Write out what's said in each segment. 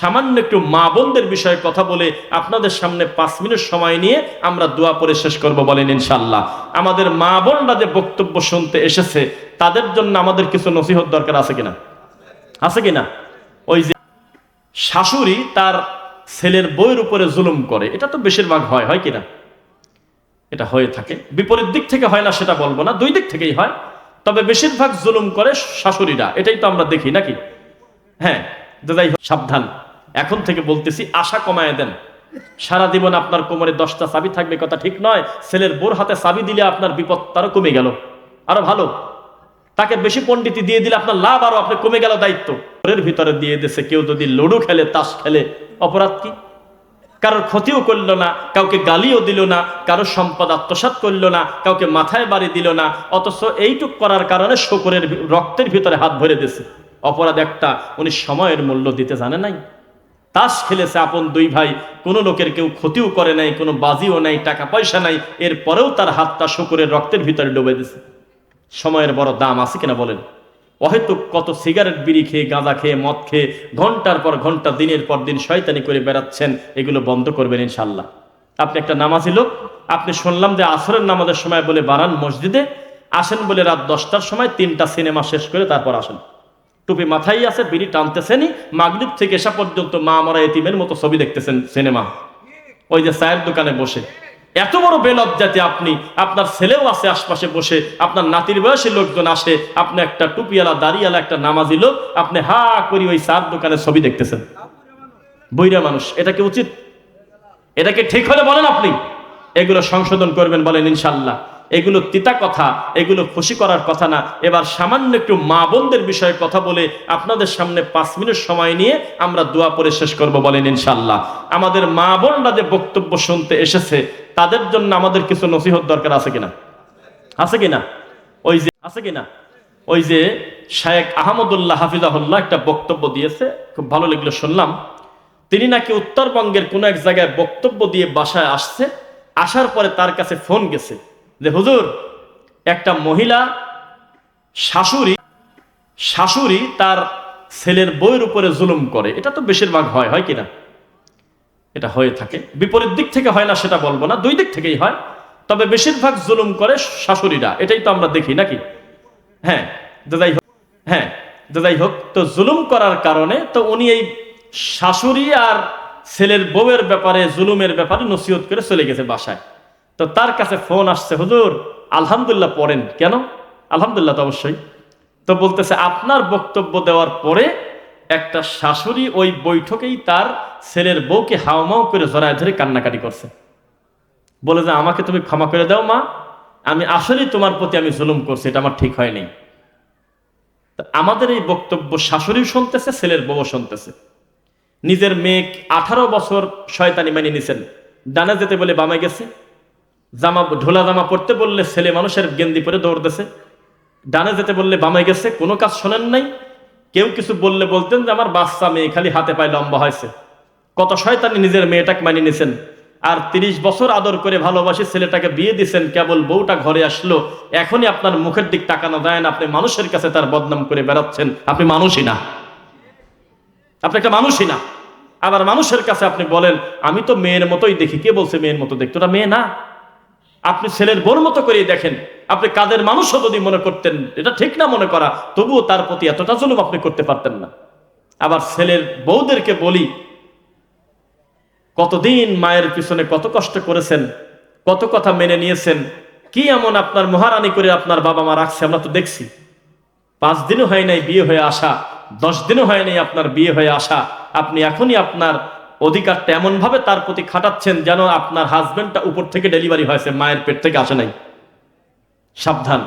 সামান্য একটু মা বোনদের বিষয়ে কথা বলে আপনাদের সামনে পাঁচ মিনিট সময় নিয়ে আমরা দোয়া পরে শেষ করব বলেন ইনশাল্লাহ আমাদের মা বোনরা যে বক্তব্য শুনতে এসেছে, তাদের জন্য আমাদের কিছু নসিহত দরকার আছে কিনা? আছে কিনা? ওই যে শাশুড়ি তার ছেলের বইয়ের উপরে জুলুম করে, এটা তো বেশিরভাগ হয় হয় কিনা? এটা হয়ে থাকে। বিপরীত দিক থেকে হয় না সেটা বলব না, দুই দিক থেকেই হয়। তবে বেশিরভাগ জুলুম করে শাশুড়িরা, এটাই তো আমরা দেখি, নাকি? হ্যাঁ সাবধান। এখন থেকে বলতেছি, আশা কমায় দেন। সারা জীবন আপনার কোমরে দশটা চাবি থাকবে, কথা ঠিক নয়। ছেলের বোর হাতে চাবি দিলে আপনার বিপদ তারও কমে গেল। আরও ভালো। তাকে বেশি পণ্ডিতি দিয়ে দিলে আপনার লাভ আরও আপনি কমে গেল দায়িত্ব। ঘরের ভিতরে দিয়ে দিয়েছে, কেউ যদি লুডু খেলে, তাস খেলে, অপরাধ কি? কারোর ক্ষতিও করল না, কাউকে গালিও দিল না, কারোর সম্পদ আত্মসাৎ করল না, কাউকে মাথায় বাড়ি দিল না, অথচ এইটুক করার কারণে শকুরের রক্তের ভিতরে হাত ভরে দিয়েছে। অপরাধ একটা, উনি সময়ের মূল্য দিতে জানে নাই। তাস খেলেছে আপন দুই ভাই। কোনো লোকের কেউ ক্ষতিও করে নাই, কোনো বাজিও নাই, টাকা পয়সা নাই। এরপরেও তার হাতটা শুকুরের রক্তের ভিতরে ডুবে দিছে। সময়ের বড় দাম আছে কিনা বলেন? অহেতুক কত সিগারেট বিড়ি খেয়ে, গাঁজা খেয়ে, মদ খেয়ে ঘণ্টার পর ঘণ্টা, দিনের পর দিন শয়তানি করে বেড়াচ্ছেন, এগুলো বন্ধ করবেন ইনশাল্লাহ আপনি একটা নামাজি লোক, আপনি শুনলাম যে আসরের নামাজের সময় বলে বারান মসজিদে, আসেন বলে রাত দশটার সময় তিনটা সিনেমা শেষ করে তারপর আসেন। টুপি মাথায় আছে, বিড়ি টানতেছেনই। মাগরিব থেকে এসা পর্যন্ত মা মরা এতিমের মতো ছবি দেখতেছেন সিনেমা। ওই যে চায়ের দোকানে বসে। এত বড় বেলজ্জাতে আপনি, আপনার ছেলেও আছে আশপাশে বসে, আপনার নাতির বয়সী লোকজন আসে, আপনি একটা টুপিওয়ালা, দাড়িওয়ালা, একটা নামাজি লোক, আপনি হা করি ওই চার দোকানে ছবি দেখতেছেন। বইরা মানুষ, এটা কি উচিত? এটাকে ঠিক হলে বলেন আপনি। এগুলো সংশোধন করবেন বলেন ইনশাল্লাহ। এগুলো তিতা কথা, এগুলো খুশি করার কথা না। এবার সামান্য একটু মা বোনদের বিষয়ে কথা বলে আপনাদের সামনে পাঁচ মিনিট সময় নিয়ে আমরা দোয়া পরে শেষ করব বলেন ইনশাল্লাহ আমাদের মা বোনরা যে বক্তব্য শুনতে এসেছে, তাদের জন্য আমাদের কিছু নসিহত দরকার আছে কিনা? আছে কিনা? ওই যে, আছে কিনা? ওই যে শায়েক আহমদুল্লাহ হাফিজাহুল্লাহ একটা বক্তব্য দিয়েছে, খুব ভালো লাগল শুনলাম। তিনি নাকি উত্তরবঙ্গের কোনো এক জায়গায় বক্তব্য দিয়ে বাসায় আসছে, আসার পরে তার কাছে ফোন গেছে। যে হুজুর, একটা মহিলা শাশুড়ি শাশুড়ি তার ছেলের বইয়ের উপরে জুলুম করে। এটা তো বেশিরভাগ হয় হয় কিনা এটা হয়ে থাকে। বিপরীত দিক থেকে হয় না, সেটা বলব না। দুই দিক থেকেই হয়। তবে বেশিরভাগ জুলুম করে শাশুড়িরা। এটাই তো আমরা দেখি, নাকি? হ্যাঁ দাদাই হোক হ্যাঁ দাদাই হোক, তো জুলুম করার কারণে তো উনি এই শাশুড়ি আর ছেলের বউয়ের ব্যাপারে, জুলুমের ব্যাপারে নসিহত করে চলে গেছে বাসায়। তো তার কাছে ফোন আসছে, হুজুর, আলহামদুলিল্লাহ পড়েন। কেন? আলহামদুলিল্লাহ তো অবশ্যই। তো বলতেছে, আপনার বক্তব্য দেওয়ার পরে একটা শাশুড়ি ওই বৈঠকেই তার ছেলের বউকে হাওমাও করে জড়ায় ধরে কান্নাকাটি করছে। বলে যে, আমাকে তুমি ক্ষমা করে দাও, মা। আমি আসলেই তোমার প্রতি আমি জুলুম করছি, এটা আমার ঠিক হয়নি। আমাদের এই বক্তব্য শাশুড়িও শুনতেছে, ছেলের বউ শুনতেছে। নিজের মেয়ে আঠারো বছর শয়তানি মানি নিছেন। ডানে যেতে বলে বামে গেছে। জামা, ঢোলা জামা পরতে বললে ছেলে মানুষের গেন্দি পরে দৌড়তেছে ডানে যেতে বললে বামে গেছে, কোনো কাজ শোনেন নাই। কেউ কিছু বললে বলতেন যে, আমার বাচ্চা মেয়ে খালি হাতে পায়ে লম্বা হয়েছে। কত শয়তানি নিজের মেয়েটাকে মানিয়ে নিছেন। আর তিরিশ বছর আদর করে ভালোবাসি ছেলেটাকে বিয়ে দিছেন, কেবল বউটা ঘরে আসলো। এখনই আপনার মুখের দিক তাকানো যায় না। আপনি মানুষের কাছে তার বদনাম করে বেড়াচ্ছেন। আপনি মানুষই না। আপনি একটা মানুষই না। আবার মানুষের কাছে আপনি বলেন, আমি তো মেয়ের মতোই দেখি। কে বলছে মেয়ের মতো দেখতে? ওটা মেয়ে না। আপনি ছেলের বোর মতো করেই দেখেন। আপনি কাদের মানুষও যদি মনে করতেন, এটা ঠিক না মনে করা, তবুও তার প্রতি এতটা জুলুম আপনি করতে পারতেন না। আবার ছেলের বউদেরকে বলি, কতদিন মায়ের পিছনে কত কষ্ট করেছেন, কত কথা মেনে নিয়েছেন, কি এমন আপনার মহারানী করে আপনার বাবা মা রাখছে, আমরা তো দেখছি। পাঁচ দিনও হয় নাই বিয়ে হয়ে আসা, দশ দিনও হয় নাই আপনার বিয়ে হয়ে আসা, আপনি এখনই আপনার অধিকারটা এমন ভাবে তার প্রতি খাটাচ্ছেন যেন আপনার হাজবেন্ডটা উপর থেকে ডেলিভারি হয়েছে, মায়ের পেট থেকে আসে নাই। সাবধান।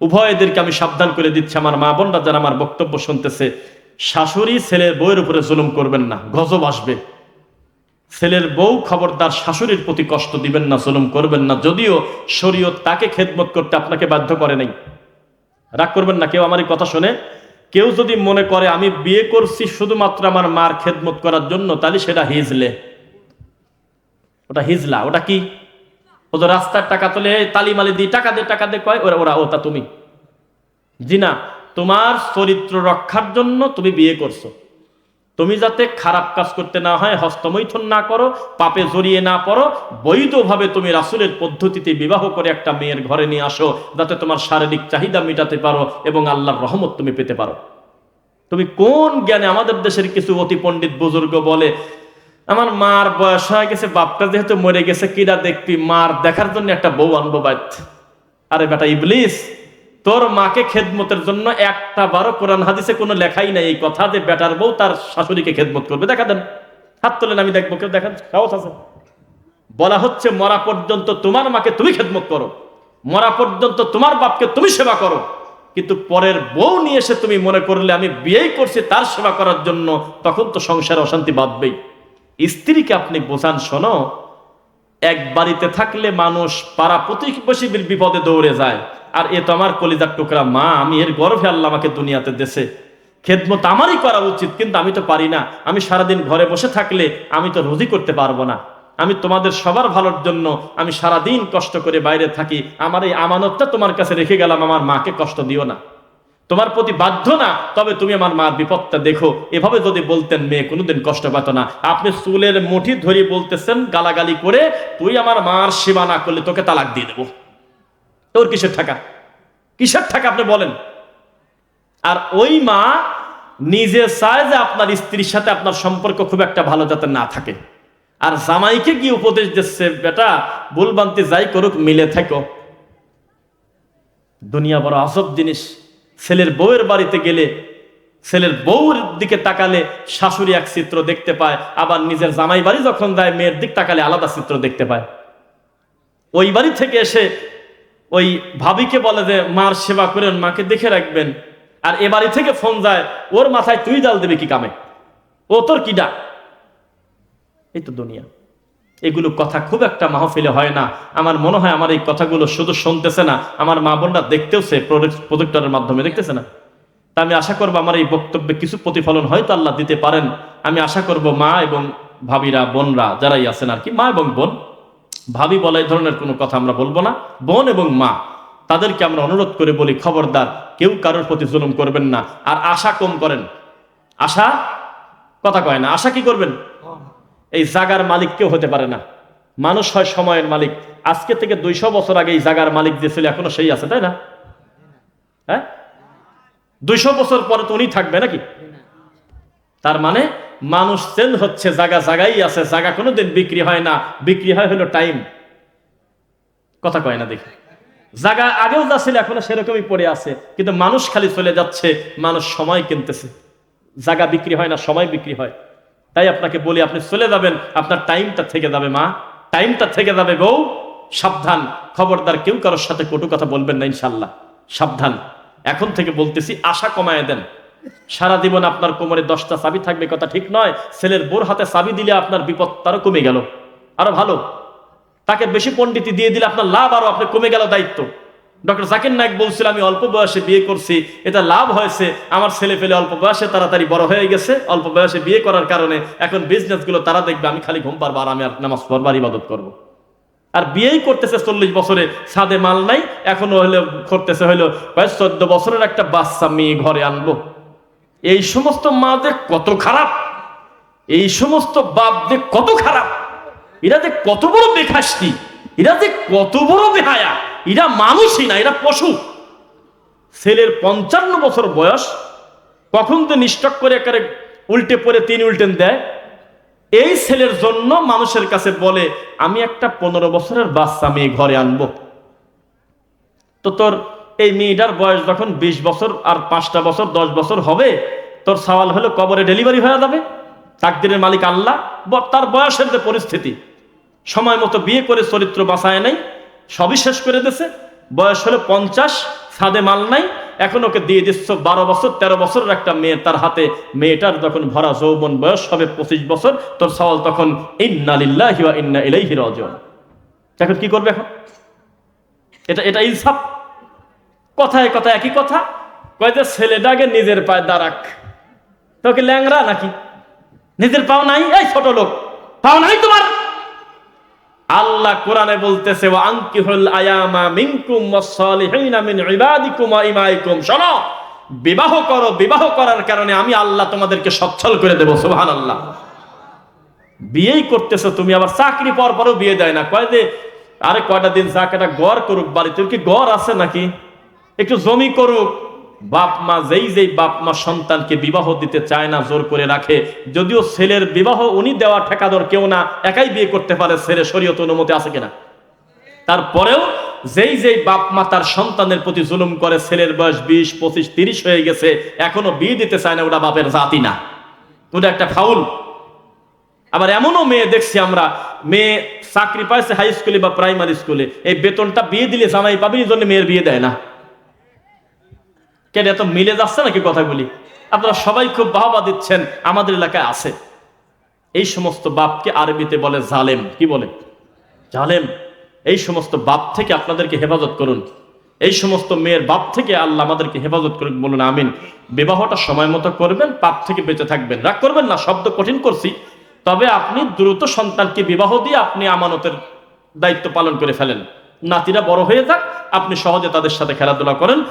উভয়দেরকে আমি সাবধান করে দিচ্ছি। আমার মা বোনরা যারা আমার বক্তব্য শুনতেছে, শাশুড়ি ছেলের বউয়ের উপরে জুলুম করবেন না, গজব আসবে। ছেলের বউ খবরদার শাশুড়ির প্রতি কষ্ট দিবেন না, জুলুম করবেন না। যদিও শরীয়ত তাকে খেদমত করতে আপনাকে বাধ্য করে নাই। রাগ করবেন না, কেউ আমার কথা শুনে। কেউ যদি মনে করে, আমি বিয়ে করছি শুধুমাত্র আমার মার খেদমত করার জন্য তাহলে সেটা হিজলে। ওটা হিজলা। ওটা কি? ও তো রাস্তার টাকা তোলে তালিমালি দিয়ে টাকা দিয়ে টাকা দিয়ে কয়, ওরা ওরা, ওটা তুমি। জি না তোমার চরিত্র রক্ষার জন্য তুমি বিয়ে করছ। তুমি যাতে খারাপ কাজ করতে না হয়, হস্তমৈথুন না করো, পাপে জড়িয়ে না পড়ো, বৈধভাবে তুমি রাসুলের পদ্ধতিতে বিবাহ করে একটা মেয়ের ঘরে নিয়ে আসো, যাতে তোমার শারীরিক চাহিদা মেটাতে পারো এবং আল্লাহর রহমত তুমি পেতে পারো। তুমি কোন জ্ঞানে আমাদের দেশের কিছু অতি পণ্ডিত বুজুর্গ বলে, আমার মার বয়স হয়ে গেছে, বাপটা যেহেতু মরে গেছে, কিরা দেখবি মার দেখার জন্য একটা বউ আনব বাইত আরে বেটা, ইবলিস! তোর মাকে খেদমতের জন্য একটা বারো কোরআন হাদিসে কোনো লেখাই নাই। এই কথা যে বেটার বউ তার শাশুড়িকে খেদমত করবে, দেখা দেন। হাত তোলেন, আমি দেখব, কেউ দেখেন সাহস আছে? বলা হচ্ছে, মরা পর্যন্ত তোমার মাকে তুমি খেদমত করো। মরা পর্যন্ত তোমার বাপকে তুমি সেবা করো। কিন্তু পরের বউ নিয়ে এসে তুমি মনে করলে, আমি বিয়েই করছি তার সেবা করার জন্য, তখন তো সংসারে অশান্তি বাঁধবেই। স্ত্রীকে আপনি বোঝান, শোনো এক বাড়িতে থাকলে মানুষ পাড়া প্রতিবেশী বিপদে দৌড়ে যায়। আর এ তো আমার কলিজার টুকরা মা, আমি এর গর্ভে আল্লাহ আমাকে দুনিয়াতে দেশে খেদমত আমারই করা উচিত, কিন্তু আমি তো পারি না। আমি সারাদিন ঘরে বসে থাকলে আমি তো রোজি করতে পারব না। আমি তোমাদের সবার ভালোর জন্য আমি সারাদিন কষ্ট করে বাইরে থাকি। আমার এই আমানতটা তোমার কাছে রেখে গেলাম, আমার মাকে কষ্ট দিও না। তোমার প্রতি বাধ্য না, তবে তুমি আমার মার বিপদটা দেখো। এভাবে যদি বলতেন মেয়ে, কোনোদিন কষ্ট পেত না। আপনি চুলের মুঠি ধরে বলতেছেন, গালাগালি করে, তুই আমার মার সেবা না করলে তোকে তালাক দিয়ে দেবো। তোর কিসের টাকা কিসের টাকা আপনি বলেন? আর ওই মা নিজে চায় যে আপনার স্ত্রীর সাথে আপনার সম্পর্ক খুব একটা ভালো যাতে না থাকে। আর জামাইকে গিয়ে উপদেশ দিচ্ছে, বেটা ভুলবান্তি যাই করুক, মিলে থাকো। দুনিয়া বড় আসব জিনিস। ছেলের বউয়ের বাড়িতে গেলে ছেলের বউর দিকে তাকালে শাশুড়ি এক চিত্র দেখতে পায়, আবার নিজের জামাই বাড়ি যখন যায় মেয়ের দিক তাকালে আলাদা চিত্র দেখতে পায়। ওই বাড়ি থেকে এসে ওই ভাবিকে বলে যে, মার সেবা করেন, মাকে দেখে রাখবেন। আর এ বাড়ি থেকে ফোন যায়, ওর মাথায় তুই ডাল দেবে কি কামে? ও তোর কি ডাক? এই তো দুনিয়া। এগুলো কথা খুব একটা মাহফিলে হয় না। আমার মনে হয় আমার এই কথাগুলো শুধু শুনতেছে না। আমার মা বোনরা দেখতেওছে প্রজেক্টরের মাধ্যমে, দেখতেছে না? তা আমি আশা করব আমার এই বক্তব্যে কিছু প্রতিফলন হয়তো আল্লাহ দিতে পারেন। আমি আশা করব মা এবং ভাবিরা, বোনরা, যারাই আছেন আর কি, মা এবং বোন, ভাবি বলা এই ধরনের কোনো কথা আমরা বলব না। বোন এবং মা, তাদেরকে আমরা অনুরোধ করে বলি, খবরদার, কেউ কারোর প্রতি জুলুম করবেন না। আর আশা কম করেন। আশা, কথা কয় না, আশা কি করবেন? এই জাগার মালিক কেউ হতে পারে না। মানুষ হয় সময়ের মালিক। আজকে থেকে দুইশো বছর আগে এই জাগার মালিক যে ছিল, এখনও সেই আছে, তাই না? হ্যাঁ? দুইশো বছর পরে তো উনি থাকবে নাকি? তার মানে মানুষ চেঞ্জ হচ্ছে জায়গা জায়গাই আছে জায়গা কোনোদিন বিক্রি হয় না। বিক্রি হয় হলো টাইম। কথা কয় না দেখি। জায়গা আগেও যা ছিল, এখনও সেরকমই পড়ে আছে। কিন্তু মানুষ খালি চলে যাচ্ছে, মানুষ সময় কিনতেছে। জায়গা বিক্রি হয় না, সময় বিক্রি হয়। তাই আপনাকে বলি, আপনি চলে যাবেন, আপনার টাইমটা থেকে যাবে মা। টাইমটা থেকে যাবে বউ। সাবধান। খবরদার কেউ কারোর সাথে কটু কথা বলবেন না, ইনশাল্লাহ। সাবধান। এখন থেকে বলতেছি, আশা কমায় দেন। সারা জীবন আপনার কোমরে দশটা চাবি থাকবে, কথা ঠিক নয়। ছেলের বোর হাতে চাবি দিলে আপনার বিপদ তারও কমে গেল। আরও ভালো। তাকে বেশি পণ্ডিতি দিয়ে দিলে আপনার লাভ আরও, আপনি কমে গেল দায়িত্ব। ডক্টর জাকির নায়ক বলছিল, আমি অল্প বয়সে বিয়ে করছি, এটা লাভ হয়েছে। আমার ছেলে পেলে অল্প বয়সে তাড়াতাড়ি বড় হয়ে গেছে, অল্প বয়সে বিয়ে করার কারণে এখন বিজনেসগুলো তারা দেখবে, আমি খালি ঘুম পারব আর আমি আর নামাজ পড়বার ইবাদত করব। আর বিয়েই করতেছে চল্লিশ বছরে সাদে মাল নাই, এখনও হলে করতেছে হইল চোদ্দ বছরের একটা বাচ্চা মেয়ে ঘরে আনব। এই সমস্ত মা যে কত খারাপ, এই সমস্ত বাপ যে কত খারাপ, এরা যে কত বড় বেখাস্তি এরা যে কত বড় বেহায়া। এরা মানুষই না, এরা পশু। ছেলের পঞ্চান্ন বছর বয়স, কখন তো নিষ্ঠক করে একেবারে উল্টে পরে তিন উল্টেন দেয়, এই ছেলের জন্য মানুষের কাছে বলে, আমি একটা পনেরো বছরের বাচ্চা মেয়ে ঘরে আনব। তো তোর এই মেয়েটার বয়স যখন ২০ বছর আর পাঁচটা বছর, দশ বছর হবে, তোর সওয়াল হলো কবরে ডেলিভারি হয়ে যাবে তাকদিনের মালিক আল্লাহ তার বয়সের যে পরিস্থিতি, সময় মতো বিয়ে করে চরিত্র বাঁচায় নাই সবই শেষ করে দিছে। বয়স হলো পঞ্চাশ সাদে মাল নাই। এখন ওকে দিয়ে দিচ্ছ বারো বছর, তেরো বছরের একটা মেয়ে। তার হাতে মেয়েটার যখন ভরা যৌবন বয়স হবে পঁচিশ বছর, তোর সওয়াল তখন ইন্না লিল্লাহি ওয়া ইন্না ইলাইহি রাজিউন। এখন কি করবে এখন? এটা এটা ইনসাফ। কথায় কথায় একই কথা। কয় যে ছেলেটাকে নিজের পায়ে দাঁড়াক। তোকে ল্যাংরা নাকি? নিজের পাও নাই? এই ছোট লোক, পাও নাই তোমার? আল্লাহ কোরআনে বলতেছে, ওয়া আনকিহুল আয়ামা মিনকুম ওয়াস-সালিহিনা মিন ইবাদিকুম ওয়া ইমাইকুম। শোনো, বিবাহ করো, বিবাহ করার কারণে আমি আল্লাহ তোমাদেরকে সচ্ছল করে দেবো আল্লাহ বিয়েই করতেছো তুমি, আবার চাকরি পর পরও বিয়ে দেয় না। কয় যে, আরে কয়টা দিন একটা গড় করুক, বাড়িতে কি গড় আছে নাকি? একটু জমি করুক। বাপ মা যেই যেই বাপ মা সন্তানকে বিবাহ দিতে চায় না, জোর করে রাখে। যদিও ছেলের বিবাহ উনি দেওয়া ঠেকাদর কেউ না, একাই বিয়ে করতে পারে, ছেলে শরীয়ত অনুমতি আছে কিনা? তারপরেও যেই যেই বাপ মা তার সন্তানের প্রতি জুলুম করে, ছেলের বয়স বিশ, পঁচিশ, তিরিশ হয়ে গেছে, এখনও বিয়ে দিতে চায় না, ওটা বাপের জাতি না। ওটা একটা ফাউল। আবার এমনও মেয়ে দেখছি আমরা, মেয়ে চাকরি পাইছে হাই স্কুলে বা প্রাইমারি স্কুলে এই বেতনটা বিয়ে দিলে জামাই পাবেন এই জন্য মেয়ের বিয়ে দেয় না। কেন, এত মিলে যাচ্ছে নাকি কথাগুলি? আপনারা সবাই খুব বাহবা দিচ্ছেন, আমাদের এলাকায় আছে। এই সমস্ত বাপকে আরবিতে বলে জালেম। কি বলে? জালেম। এই সমস্ত বাপ থেকে আপনাদেরকে হেফাজত করুন। এই সমস্ত মেয়ের বাপ থেকে আল্লাহ আমাদেরকে হেফাজত করুন বলুন, আমিন। বিবাহটা সময় মতো করবেন, পাপ থেকে বেঁচে থাকবেন। রাগ করবেন না, শব্দ কঠিন করছি। তবে আপনি দ্রুত সন্তানকে বিবাহ দিয়ে আপনি আমানতের দায়িত্ব পালন করে ফেলেন। নাতিরা বড় হয়ে যাক, আপনি সহজে তাদের সাথে খেলাধুলা করেন।